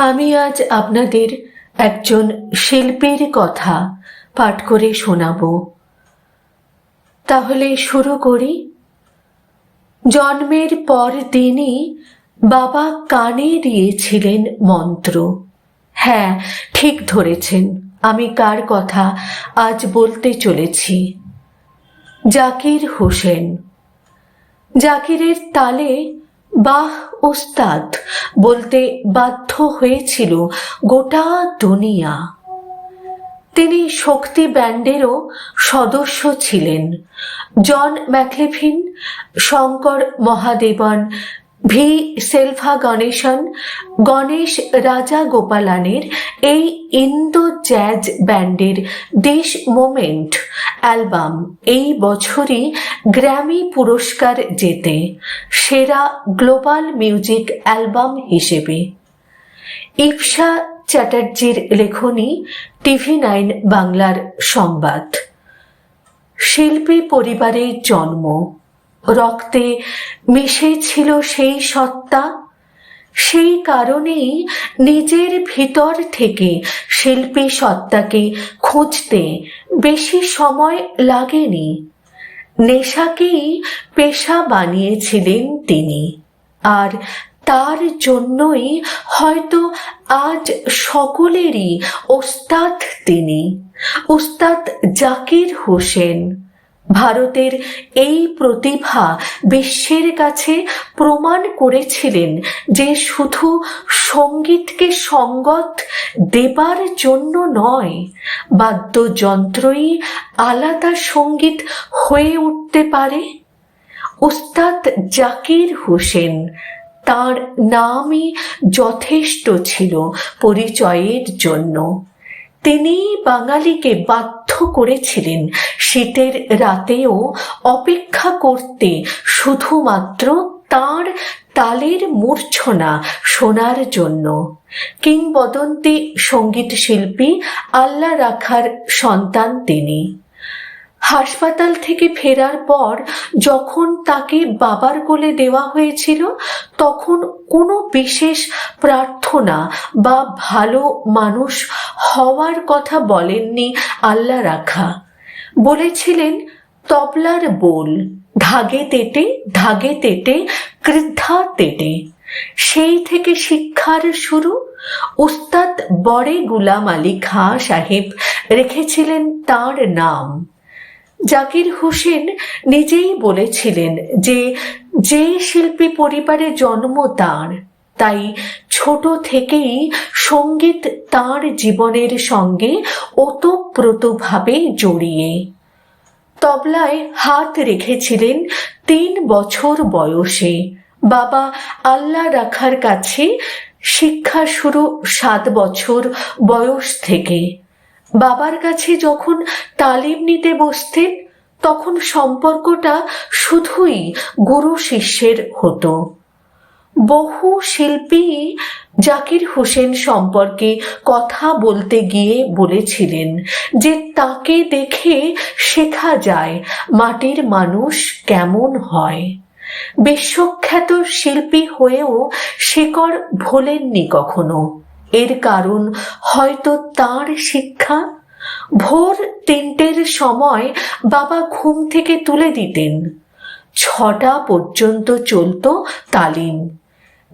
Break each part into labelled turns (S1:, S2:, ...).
S1: আমি আজ আপনাদের একজন শিল্পীর কথা পাঠ করে শোনাব। তাহলে শুরু করি। জন্মের পর দিনই বাবা কানে দিয়েছিলেন মন্ত্র। হ্যাঁ ঠিক ধরেছেন, আমি কার কথা আজ বলতে চলেছি। জাকির হোসেন। জাকিরের তালে বাহ, ওস্তাদ, বলতে বাধ্য হয়েছিল গোটা দুনিয়া। তিনি শক্তি ব্যান্ডেরও সদস্য ছিলেন। John McLaughlin, Shankar Mahadevan V Selva Ganesan, Ganesh Raja গোপালানের এই ইন্দো জ্যাজ ব্যান্ডের দিস মোমেন্ট অ্যালবাম এই বছরই গ্র্যামি পুরস্কার জেতে সেরা গ্লোবাল মিউজিক অ্যালবাম হিসেবে। ইপসা চ্যাটার্জির লেখনী টিভি নাইন বাংলার সংবাদ। শিল্পী পরিবারে জন্ম রক্তে মিশে ছিল সেই সত্তা, সেই কারণেই নিজের ভিতর থেকে শিল্পী সত্তাকে খুঁজতে বেশি সময় লাগেনি। নেশাকেই পেশা বানিয়েছিলেন তিনি। আর তার জন্যই হয়তো আজ সকলেরই ওস্তাদ তিনি, ওস্তাদ জাকির হোসেন। ভারতের এই প্রতিভা বিশ্বের কাছে প্রমাণ করেছিলেন যে শুধু সঙ্গীতকে সঙ্গত দেবার জন্য নয়, বাদ্যযন্ত্রই আলাদা সংগীত হয়ে উঠতে পারে। উস্তাদ জাকির হোসেন তার নামই যথেষ্ট ছিল পরিচয়ের জন্য। তিনি বাঙালিকে বাধ্য করেছিলেন শীতের রাতেও অপেক্ষা করতে, শুধুমাত্র তার তালের মূর্ছনা শোনার জন্য। কিংবদন্তি সংগীত শিল্পী আল্লাহ রাখার সন্তান তিনি। হাসপাতাল থেকে ফেরার পর যখন তাকে বাবার কোলে দেওয়া হয়েছিল, তখন কোনো বিশেষ প্রার্থনা বা ভালো মানুষ হওয়ার কথা বলেননি আল্লাহ রাখা বলেছিলেন, তবলার বোল, ধাগে তেটে ধাগে তেটে কৃদ্ধা তেটে। সেই থেকে শিক্ষার শুরু উস্তাদ বড়ে গুলাম আলী খাঁ সাহেব রেখেছিলেন তার নাম। জাকির হোসেন নিজেই বলেছিলেন যে যে শিল্পী পরিবারে জন্ম তার, তাই ছোট থেকেই সংগীত তার জীবনের সঙ্গে ওতপ্রোতভাবে জড়িয়ে। তবলায় হাত রেখেছিলেন তিন বছর বয়সে। বাবা আল্লাহ রাখার কাছে শিক্ষা শুরু সাত বছর বয়স থেকে। বাবার কাছে যখন তালিম নিতে বসতেন, তখন সম্পর্কটা শুধুই গুরু শিষ্যের হতো। বহু শিল্পী জাকির হোসেন সম্পর্কে কথা বলতে গিয়ে বলেছিলেন যে তাকে দেখে শেখা যায় মাটির মানুষ কেমন হয়। বিশ্বখ্যাত শিল্পী হয়েও শেকড় ভোলেননি কখনো। এর কারণ হয়তো তার শিক্ষা? ভোর তিনটের সময় বাবা ঘুম থেকে তুলে দিতেন। ছটা পর্যন্ত চলত তালিম।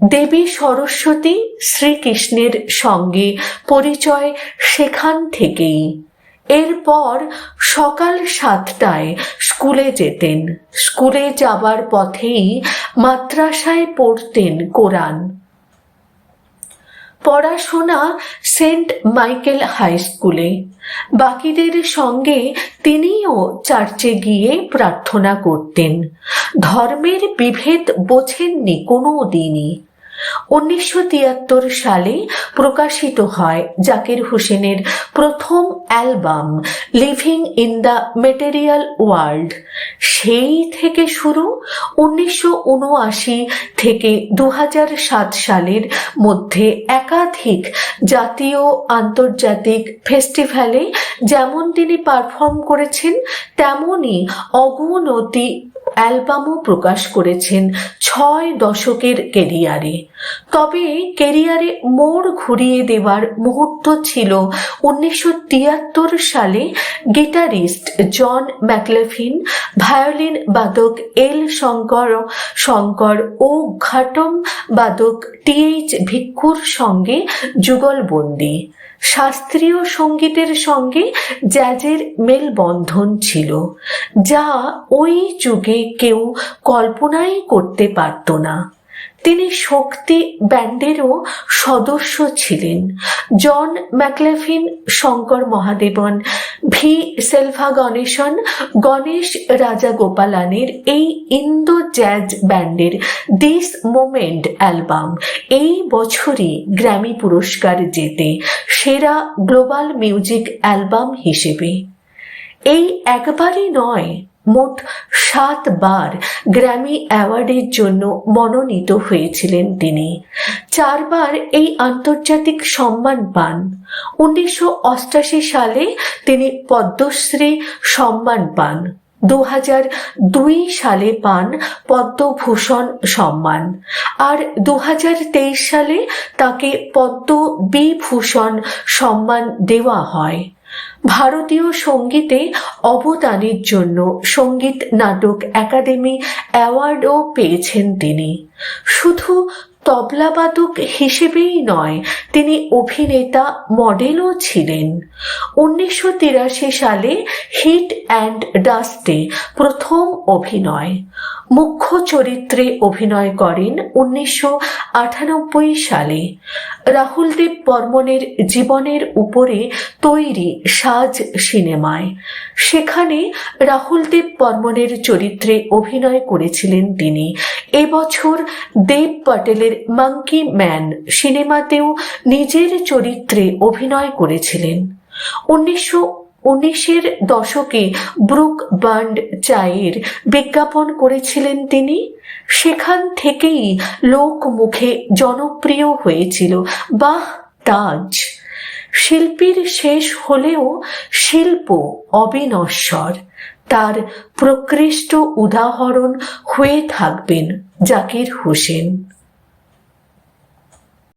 S1: দেবী সরস্বতী শ্রীকৃষ্ণের সঙ্গে পরিচয় সেখান থেকেই। এরপর সকাল সাতটায় স্কুলে যেতেন। স্কুলে যাবার পথেই মাদ্রাসায় পড়তেন কোরআন। পড়াশোনা সেন্ট মাইকেল হাই স্কুলে। বাকিদের সঙ্গে তিনিও চার্চে গিয়ে প্রার্থনা করতেন। ধর্মের বিভেদ বোঝেননি কোনো দিনই উনিশশো তিয়াত্তর সালে প্রকাশিত হয় জাকির হোসেনের প্রথম album living in the material world. সেই থেকে শুরু উনিশশো উনআশি থেকে দু সালের মধ্যে একাধিক জাতীয় আন্তর্জাতিক ফেস্টিভ্যালে যেমন তিনি পারফর্ম করেছেন, তেমনই অগুণতি অ্যালবামও প্রকাশ করেছেন ছয় দশকের কেরিয়ারে। তবে কেরিয়ারে মোড় ঘুরিয়ে দেওয়ার মুহূর্ত ছিল উনিশশো তিয়াত্তর সালে গিটারিস্ট জন ম্যাকলেফিন, ভায়োলিন বাদক এল শঙ্কর শঙ্কর ও ঘাটম বাদক টিএইচ ভিক্ষুর সঙ্গে যুগলবন্দি শাস্ত্রীয় সঙ্গীতের সঙ্গে জ্যাজের মেলবন্ধন ছিল, যা ওই যুগে কেউ কল্পনাই করতে পারত না। তিনি শক্তি ব্যান্ডেরও সদস্য ছিলেন। John McLaughlin, Shankar Mahadevan, V Selva Ganesan, Ganesh Raja গোপালানের এই ইন্দো জ্যাজ ব্যান্ডের দিস মোমেন্ট অ্যালবাম এই বছরই গ্র্যামি পুরস্কার জেতে সেরা গ্লোবাল মিউজিক অ্যালবাম হিসেবে। এই একবারই নয় মোট সাতবার গ্র্যামি অ্যাওয়ার্ডের জন্য মনোনীত হয়েছিলেন তিনি। চারবার এই আন্তর্জাতিক সম্মান পান। উনিশশো সালে তিনি পদ্মশ্রী সম্মান পান। দু দুই সালে পান পদ্মভূষণ সম্মান। আর দু হাজার তেইশ সালে তাকে পদ্ম বিভূষণ সম্মান দেওয়া হয়। ভারতীয় সঙ্গীতে অবদানের জন্য সংগীত নাটক একাডেমি অ্যাওয়ার্ডও পেয়েছেন তিনি। শুধু তবলাবাদক হিসেবেই নয়, তিনি অভিনেতা, মডেলও ছিলেন। উনিশশো তিরাশি সালে হিট অ্যান্ড ডাস্টে প্রথম অভিনয়। মুখ্য চরিত্রে অভিনয় করেন উনিশশো আটানব্বই সালে। রাহুল দেব বর্মনের জীবনের উপরে তৈরি সাজ সিনেমায়। সেখানে রাহুল দেব বর্মনের চরিত্রে অভিনয় করেছিলেন তিনি। এবছর দেব পটেলের মাঙ্কি ম্যান সিনেমাতেও নিজের চরিত্রে অভিনয় করেছিলেন। উনিশশো উনিশের দশকে ব্রুক বান্ড চায়ের বিজ্ঞাপন করেছিলেন তিনি। সেখান থেকেই লোক মুখে জনপ্রিয় হয়েছিল। বাহ, তাজ! শিল্পীর শেষ হলেও শিল্প অবিনশ্বর। তার প্রকৃষ্ট উদাহরণ হয়ে থাকবেন জাকির হোসেন।